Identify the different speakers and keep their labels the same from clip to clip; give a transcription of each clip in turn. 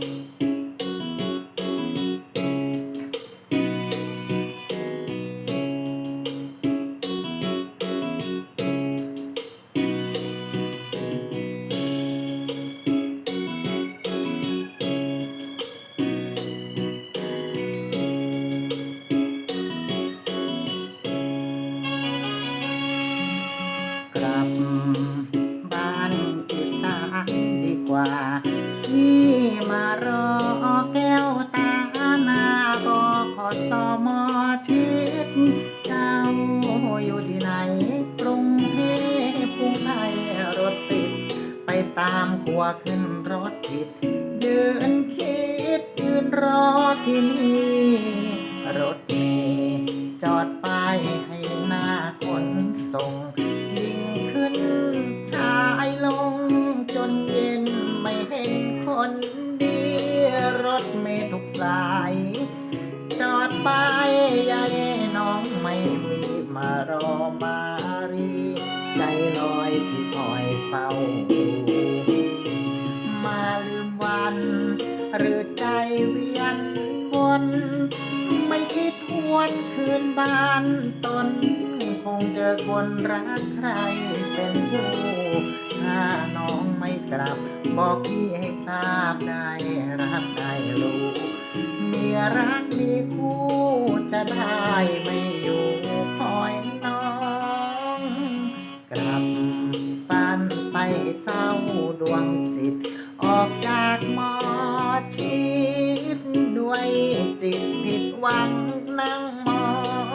Speaker 1: Mm-hmm. ตามกลัวขึ้นรถผิดยืนคิดยืนรอที่นี่รถเมล์จอดป้ายให้หน้าขนส่งยิ่งขึ้นชายลงจนเย็นไม่เห็นคนดีรถเมล์ทุกสาย จอดป้ายใหญ่น้องไม่มีมารอมารีใจลอยที่คอยเฝ้า น ไม่คิดหวนคืนบ้านตน คงเจอคนรักใครเป็นผู้ถ้าน้องไม่กลับ บอกพี่ให้ทราบได้รับได้รู้เมียรักมีคู่จะได้ไม่อยู่ ด้วยจิตผิดหวังนั่งมอ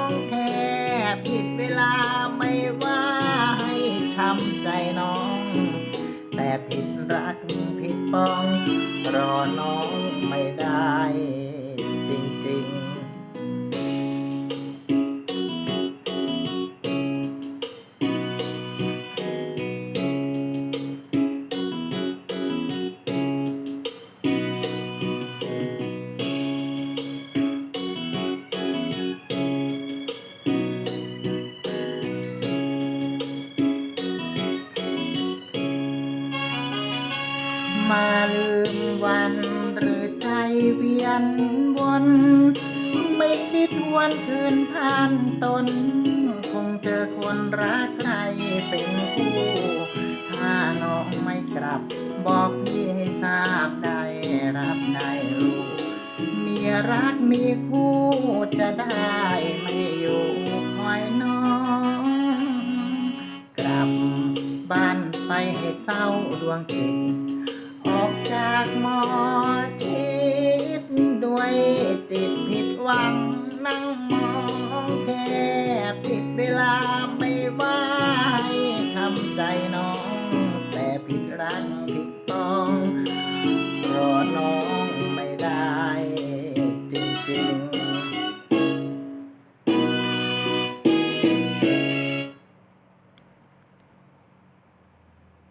Speaker 1: งแค่ผิดเวลาไม่ว่าให้ช้ำใจน้อง แต่ผิดรักผิดปอง รอน้องไม่ได้ มาลืมวันหรือใจเวียนวนไม่คิดวันคืนผ่านตน คงเจอคนรักใครเป็นคู่ ถ้าน้องไม่กลับ บอกพี่ให้ทราบได้รับได้รู้มีรักมีคู่จะได้ไม่อยู่คอยน้อง กลับบ้านไปให้เศร้าดวงจิต ออกจากหมอชิดด้วยจิตผิดหวังนั่งมองแค่ผิดเวลาไม่ว่า